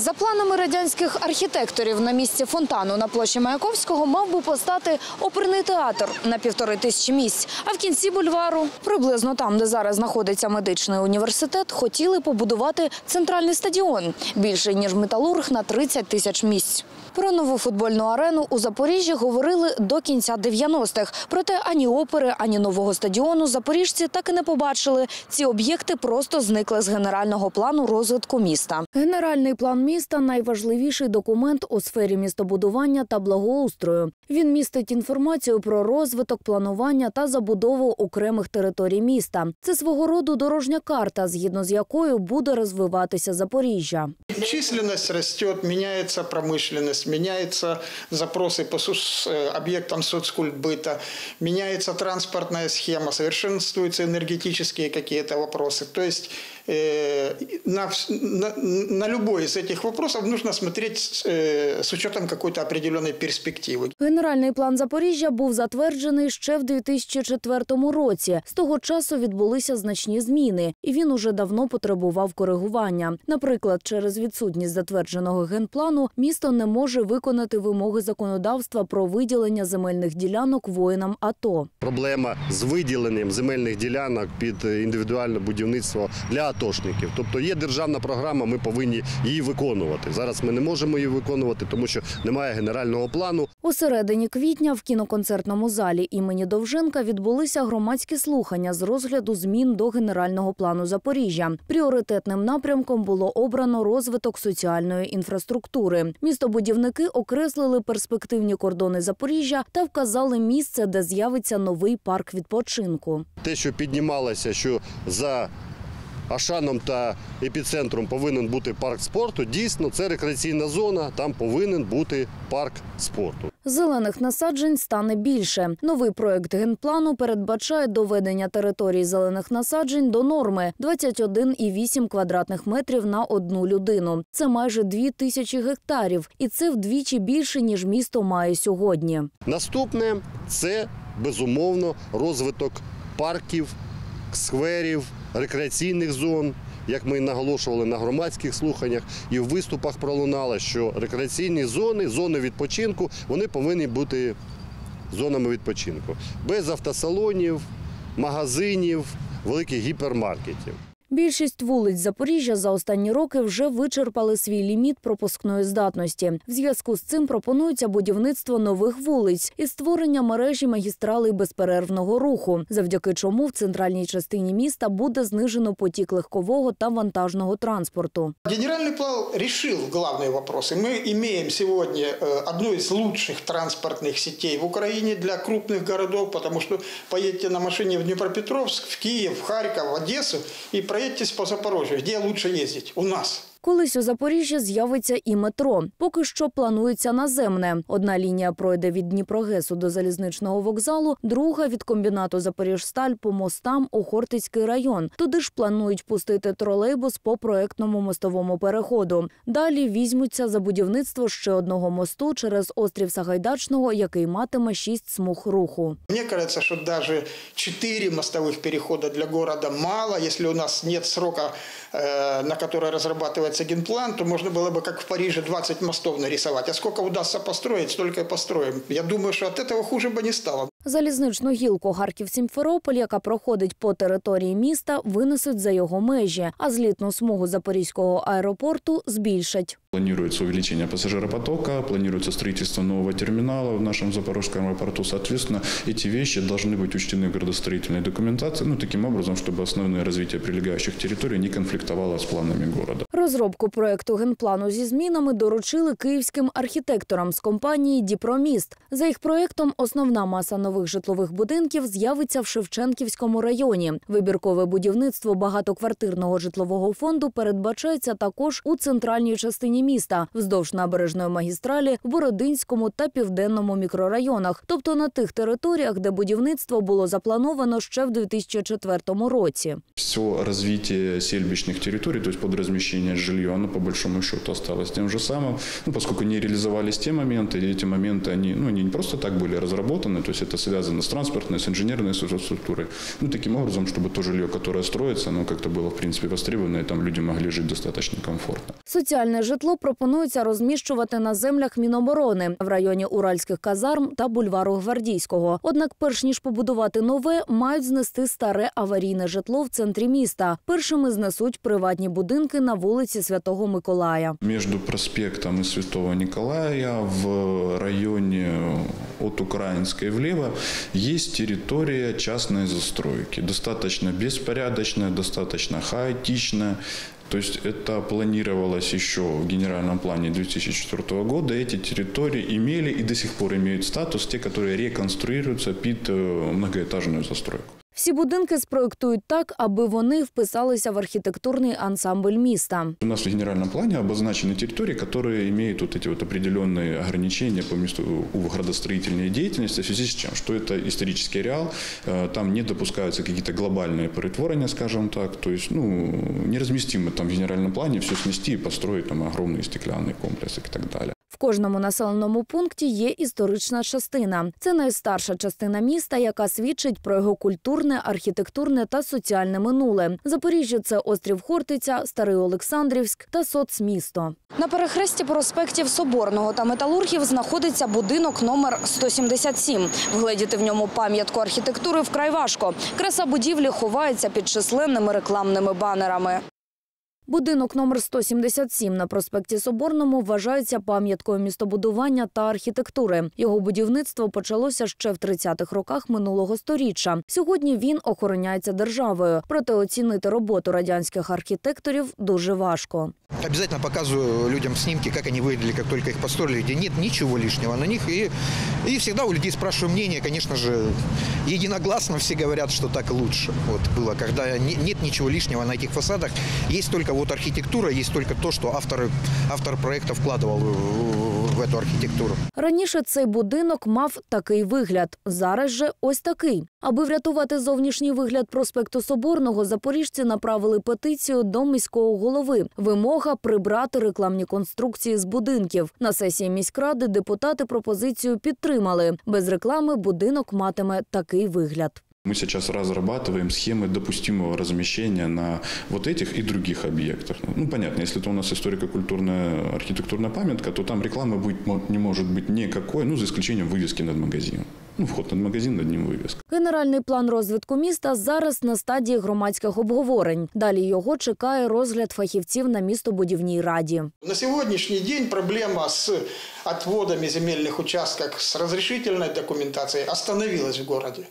За планами радянських архітекторів на місці фонтану на площі Маяковського мав би постати оперний театр на півтори тисячі місць. А в кінці бульвару, приблизно там, де зараз знаходиться медичний університет, хотіли побудувати центральний стадіон більший ніж металург на 30 тисяч місць. Про нову футбольну арену у Запоріжжі говорили до кінця 90-х. Проте ані опери, ані нового стадіону запоріжці так і не побачили. Ці об'єкти просто зникли з генерального плану розвитку міста. Генеральний план міста найважливіший документ у сфері містобудування та благоустрою. Він містить інформацію про розвиток, планування та забудову окремих територій міста. Це свого роду дорожня карта, згідно з якою буде розвиватися Запоріжжя. Численность растет, меняется промышленность, меняются запросы по сус- э, объектам соцкультбыта, меняется транспортная схема, совершенствуются энергетические какие-то вопросы. То есть э, на, вс- на, на любой из этих вопросов нужно смотреть с, э, с учетом какой-то определенной перспективы. Генеральний план Запоріжжя був затверджений ще в 2004 році. З того часу відбулися значні зміни, і він уже давно потребував коригування. Наприклад, через відсутність затвердженого генплану місто не може виконати вимоги законодавства про виділення земельних ділянок воїнам АТО. проблема з виділенням земельних ділянок під е, індивідуальне будівництво для атошників. Тобто є державна програма, ми повинні її виконувати. Зараз ми не можемо її виконувати, тому що немає генерального плану. У середині квітня в кіноконцертному залі імені Довженка відбулися громадські слухання з розгляду змін до генерального плану Запоріжжя. Пріоритетним напрямком було обрано розвиток соціальної інфраструктури. Містобудівники окреслили перспективні кордони Запоріжжя та вказали місце, де з'явиться новий парк відпочинку. Те, що піднімалося, що за Ашаном та епіцентром повинен бути парк спорту. Дійсно, це рекреаційна зона. Там повинен бути парк спорту. Зелених насаджень стане більше. Новий проект генплану передбачає доведення території зелених насаджень до норми 21,8 квадратних метрів на одну людину. Це майже дві тисячі гектарів, і це вдвічі більше ніж місто має сьогодні. Наступне це безумовно розвиток парків, скверів, рекреаційних зон. Як ми наголошували на громадських слуханнях і в виступах пролунало, що рекреаційні зони, зони відпочинку, вони повинні бути зонами відпочинку. Без автосалонів, магазинів, великих гіпермаркетів. Більшість вулиць Запоріжжя за останні роки вже вичерпали свій ліміт пропускної здатності. В зв'язку з цим пропонується будівництво нових вулиць і створення мережі магістралей безперервного руху, завдяки чому в центральній частині міста буде знижено потік легкового та вантажного транспорту. Генеральный план решил главные вопросы. Мы имеем сегодня э, одну из лучших транспортных сетей в Украине для крупных городов, потому что поедете на машине в Днепропетровск, в Киев, в Харьков, в Одессу и проедетесь по Запорожью. Где лучше ездить? У нас. Колись у Запоріжжі з'явиться і метро. Поки що планується наземне. Одна лінія пройде від Дніпрогесу до залізничного вокзалу, друга від комбінату Запоріжсталь по мостам у Хортицький район. Туди ж планують пустити тролейбус по проектному мостовому переходу. Далі візьмуться за будівництво ще одного мосту через острів Сагайдачного, який матиме шість смуг руху. Мне кажется, что даже четыре мостовых перехода для города мало. Если у нас нет срока, э, на который разрабатывается генплан, то можно было бы, как в Париже, 20 мостов нарисовать. А сколько удастся построить, столько и построим. Я думаю, что от этого хуже бы не стало. Залізничну гілку Харків-Сімферополь, яка проходить по території міста, винесуть за його межі, а злітну смугу Запорізького аеропорту збільшать. Планируется увеличение пассажиропотока, планируется строительство нового терминала в нашем Запорожском аэропорту. Соответственно, эти вещи должны быть учтены в градостроительной документации, ну, таким образом, чтобы основное развитие прилегающих территорий не конфликтовало с планами города. Розробку проекту генплану зі змінами доручили київським архітекторам з компанії Діпроміст. За їх проектом, основна маса нових житлових будинків з'явиться в Шевченківському районі. Вибіркове будівництво багатоквартирного житлового фонду передбачається також у центральній частині міста, вздовж набережної магістралі, в Бородинському та південному мікрорайонах, тобто на тих територіях, де будівництво було заплановано ще в 2004 році. Все развитие сельбищных территорий, то есть под размещение жилья, оно по большому счету осталось тем же самым, ну, поскольку не реализовались те моменты, и эти моменты, они, ну, они не просто так были разработаны, то есть это связано с транспортной, с инженерной инфраструктурой. Ну, таким образом, чтобы то жилье, которое строится, оно как-то было, в принципе, востребовано, и там люди могли жить достаточно комфортно. Соціальне житло пропонується розміщувати на землях Міноборони в районі Уральських казарм та бульвару Гвардійського. Однак, перш ніж побудувати нове, мають знести старе аварійне житло в центрі міста. Першими знесуть приватні будинки на вулиці Святого Миколая. Между проспектом и Святого Николая в районе от Украинской влево есть территория частной застройки. Достаточно беспорядочная, достаточно хаотичная. То есть это планировалось еще в генеральном плане 2004 года. Эти территории имели и до сих пор имеют статус, те, которые реконструируются под э, многоэтажную застройку. Всі будинки спроектують так, аби вони вписалися в архітектурний ансамбль міста. У нас в генеральном плане обозначены территории, которые имеют вот эти вот определенные ограничения по месту у градостроительной деятельности в связи с чем? Что это исторический ареал, э, там не допускаются какие-то глобальные перетворения, скажем так, то есть, ну, неразместимо там в генеральном плане все снести и построить там огромные стеклянные комплексы и так далее. Кожному населеному пункті є історична частина. Це найстарша частина міста, яка свідчить про його культурне, архітектурне та соціальне минуле. Запоріжжя це острів Хортиця, Старий Олександрівськ та соцмісто. На перехресті проспектів Соборного та Металургів знаходиться будинок номер 177. Вгледіти в ньому пам'ятку архітектури вкрай важко. Краса будівлі ховається під численними рекламними банерами. Будинок номер 177 на проспекті Соборному вважається пам'яткою містобудування та архітектури. Його будівництво почалося ще в 30-х роках минулого сторіччя. Сьогодні він охороняється державою. Проте оцінити роботу радянських архітекторів дуже важко. Обязательно показываю людям снимки, как они выглядели, как только их построили, где нет ничего лишнего на них. И, и всегда у людей спрашиваю мнение, конечно же, единогласно все говорят, что так лучше. Вот было, когда не- нет ничего лишнего на этих фасадах. Есть только вот архитектура, есть только то, что автор, автор проекта вкладывал в, эту архитектуру. Раніше цей будинок мав такий вигляд. Зараз же ось такий. Аби врятувати зовнішній вигляд проспекту Соборного, запоріжці направили петицію до міського голови. Вимога прибрати рекламні конструкції з будинків. На сесії міськради депутати пропозицію підтримали. Без реклами будинок матиме такий вигляд. Мы сейчас разрабатываем схемы допустимого размещения на вот этих и других объектах. Ну, понятно, если это у нас историко-культурная архитектурная памятка, то там рекламы быть, мо- не может быть никакой, ну, за исключением вывески над магазином. Ну, вход над магазин, над ним вывеска. Генеральний план розвитку міста зараз на стадії громадських обговорень. Далі його чекає розгляд фахівців на містобудівній раді. На сегодняшний день проблема с отводами земельных участков, с разрешительной документацией остановилась в городе.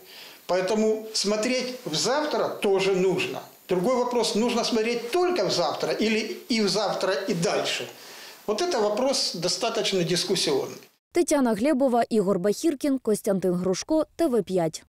Поэтому смотреть в завтра тоже нужно. Другой вопрос, нужно смотреть только в завтра или и в завтра и дальше. Вот это вопрос достаточно дискуссионный. Тетяна Глебова, Ігор Бахіркін, Костянтин Грушко, ТВ 5